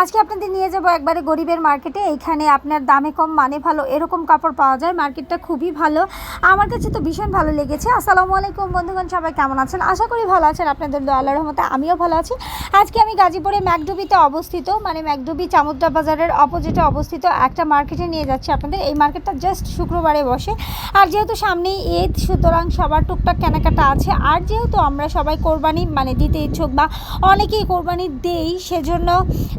আজকে আপনাদের নিয়ে যাব একবারে গরিবের মার্কেটে। এখানে আপনার দামে কম মানে ভালো, এরকম কাপড় পাওয়া যায়। মার্কেটটা খুবই ভালো। আমার কাছে তো ভীষণ ভালো লেগেছে। আসসালামু আলাইকুম বন্ধুগণ, সবাই কেমন আছেন? আশা করি ভালো আছেন। আপনাদের দোয়া আল্লাহর রহমতে আমিও ভালো আছি। আজকে আমি গাজীপুরে ম্যাকডুবিতে অবস্থিত মানে ম্যাকডুবি চামুদ্রা বাজারের অপোজিটে অবস্থিত একটা মার্কেটে নিয়ে যাচ্ছি আপনাদের। এই মার্কেটটা জাস্ট শুক্রবারে বসে। আর যেহেতু সামনেই ঈদ, সুতরাং সবার টুকটাক কেনাকাটা আছে। আর যেহেতু আমরা সবাই কোরবানি মানে দিতে ইচ্ছুক বা অনেকেই কোরবানি দেই, সেজন্য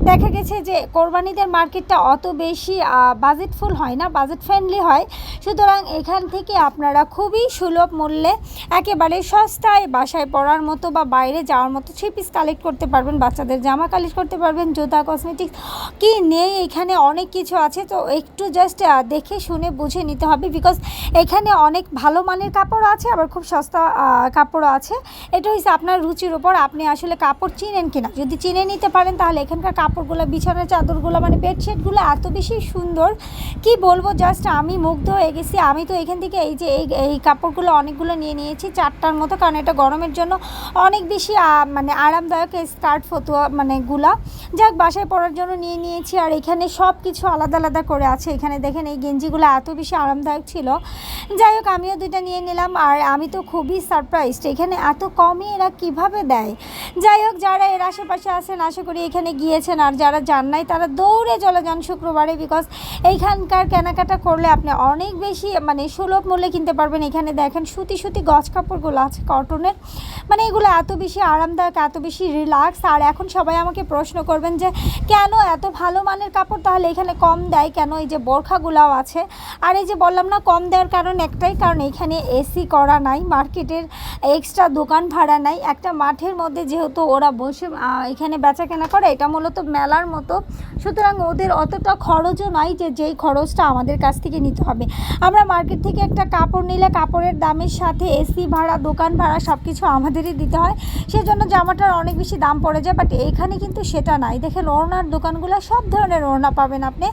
দেখা গেছে যে কোরবানিদের মার্কেটটা অত বেশি বাজেটফুল হয় না বাজেট ফ্রেন্ডলি হয়। সুতরাং এখান থেকে আপনারা খুবই সুলভ মূল্যে একেবারে সস্তায় বাসায় পরার মতো বা বাইরে যাওয়ার মতো থ্রি পিস কালেক্ট করতে পারবেন বাচ্চাদের জামা কালেক্ট করতে পারবেন জুতা কসমেটিক্স কি নেই এখানে অনেক কিছু আছে। তো একটু জাস্ট দেখে শুনে বুঝে নিতে হবে বিকজ এখানে অনেক ভালো মানের কাপড় আছে আবার খুব সস্তা আহ, কাপড়ও আছে। এটা হচ্ছে আপনার রুচির ওপর আপনি আসলে কাপড় চিনেন কিনা। যদি চিনে নিতে পারেন তাহলে এখানকার কাপড়গুলো বিছানার চাদরগুলো মানে বেডশিটগুলো এত বেশি সুন্দর। কি বলব জাস্ট আমি মুগ্ধ হয়ে গেছি। আমি তো এখান থেকে এই যে এই এই কাপড়গুলো অনেকগুলো নিয়ে নিয়েছি চারটার মতো, কারণ এটা গরমের জন্য অনেক বেশি মানে আরামদায়ক স্কার্ট ফতুয়া মানে গুলা। যাক, বাসায় পরার জন্য নিয়ে নিয়েছি আর এখানে সব কিছু আলাদা আলাদা করে আছে। এখানে দেখেন এই গেঞ্জিগুলো এত বেশি আরামদায়ক ছিল। যাই হোক, আমিও দুইটা নিয়ে নিলাম আর আমি তো খুবই সারপ্রাইজড এখানে এত কমে এরা কীভাবে দেয়? যাই হোক, যারা এর আশেপাশে আছেন, আশা করি এখানে গিয়েছেন আর যারা যান নাই, তারা দৌড়ে চলে যান শুক্রবারে বিকজ এইখানকার কেনাকাটা করলে আপনি অনেক বেশি মানে সুলভ মূল্যে কিনতে পারবেন। এখানে দেখেন সুতি সুতি গজ কাপড়গুলো আছে কটনের মানে এগুলো এত বেশি আরামদায়ক, এত বেশি রিল্যাক্স আর এখন সবাই আমাকে প্রশ্ন করবেন যে, কেন এত ভালো মানের কাপড় তাহলে এখানে কম দেয়? কেন এই যে বোরখাগুলাও আছে? আর এই যে বললাম না, কম দেওয়ার কারণ একটাই, কারণ এখানে এসি করা নাই, মার্কেটের এক্সট্রা দোকান ভাড়া নাই একটা মাঠের মধ্যে যেহেতু ওরা বসে এখানে বেচা কেনা করে, এটা মূলত মেলার মতো। সুতরাং ওদের অতটা খরচও নাই যে যেই খরচটা আমাদের কাছ থেকে নিতে হবে। আমরা মার্কেট থেকে একটা কাপড় নিলে কাপড়ের দামের সাথে এসি ভাড়া, দোকান ভাড়া সব কিছু আমাদেরই দিতে হয়। সেজন্য জামাটার অনেক বেশি দাম পড়ে যায় বাট এখানে কিন্তু সেটা নাই। দেখেন ওড়নার দোকানগুলো সব ধরনের ওড়না পাবেন আপনি।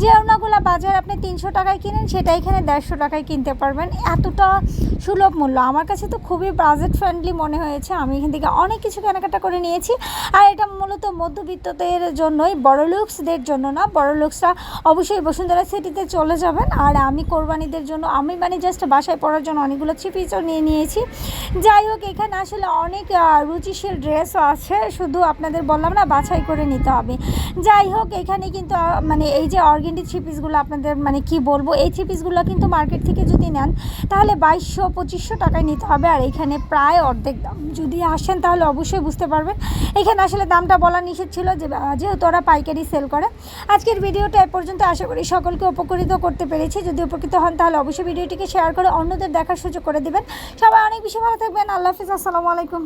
যে ওড়নাগুলো বাজার আপনি তিনশো টাকায় কিনেন, সেটা এখানে দেড়শো টাকায় কিনতে পারবেন। এতটা সুলভ মূল্য। আমার কাছে তো খুবই বাজেট ফ্রেন্ডলি মনে হয়েছে। আমি এখান থেকে অনেক কিছু কেনাকাটা করে নিয়েছি। আর এটা মূলত মধ্যবিত্তদের জন্যই বড় লুকসদের জন্য না বড় লুকসরা অবশ্যই বসুন্ধরা সিটিতে চলে যাবেন। আর আমি কোরবানিদের জন্য, আমি মানে জাস্ট বাসায় পরার জন্য অনেকগুলো চিপিচও নিয়ে নিয়েছি। যাই হোক, এখানে আসলে অনেক রুচিশীল ড্রেসও আছে। শুধু আপনাদের বললাম না, বাছাই করে নিতে হবে। যাই হোক, এখানে কিন্তু মানে এই যে অর্গেন্ডি থ্রি পিসগুলো আপনাদের মানে কি বলব, এই থ্রি পিসগুলো কিন্তু মার্কেট থেকে যদি নেন, তাহলে বাইশশো, পঁচিশশো টাকায় নিতে হবে। আর এখানে প্রায় অর্ধেক দাম। যদি আসেন তাহলে অবশ্যই বুঝতে পারবেন। এখানে আসলে দামটা বলা নিষেধ ছিল যে যেহেতু ওরা পাইকারি সেল করে। আজকের ভিডিওটা এ পর্যন্ত আশা করি সকলকে উপকৃত করতে পেরেছি। যদি উপকৃত হন তাহলে অবশ্যই ভিডিওটিকে শেয়ার করে অন্যদের দেখার সুযোগ করে দেবেন। সবাই অনেক বেশি ভালো থাকবেন। আল্লাহ হাফিজ। আসসালামু আলাইকুম।